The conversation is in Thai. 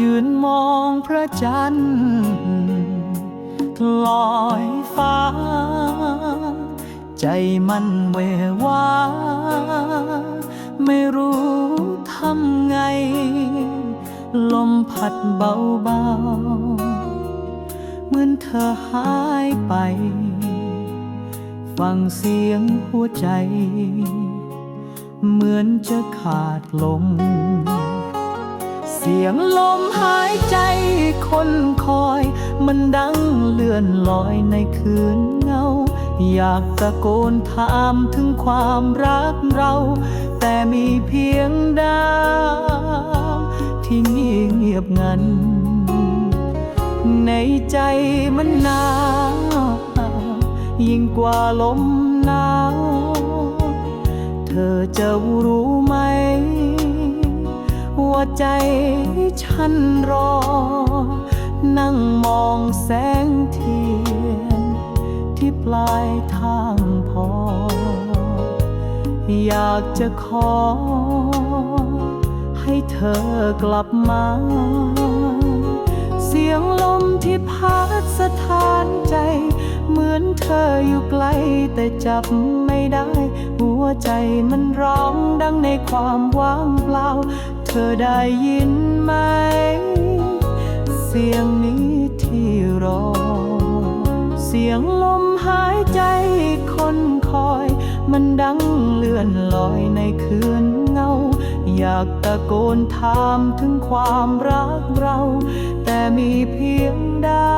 ยืนมองพระจันทร์ลอยฟ้า ใจมันเววาไม่รู้ทำไง ลมพัดเบาๆ เหมือนเธอหายไป ฟังเสียงหัวใจ เหมือนจะขาดลม เสียงลมหายใจคนคอย มันดังเลื่อนลอยในคืนเงา อยากตะโกนถามถึงความรักเรา แต่มีเพียงดาวที่เงียบงัน ในใจมันหนาวยิ่งกว่าลมหนาว เธอจะรู้ไหม ว่าใจฉันรอ นั่งมองแสงเทียน ที่ปลายทางพอ อยากจะขอ ให้เธอกลับมา เสียงลมที่พัดสถานใจ เหมือนเธออยู่ไกลแต่จับไม่ได้ วใจมันร้องดังในความว่างเปล่า เธอได้ยินไหม เสียงนี้ที่รอเสียงลมหายใจคนคอย มันดังเลื่อนลอยในคืนเงา อยากตะโกนถามถึงความรักเรา แต่มีเพียงได้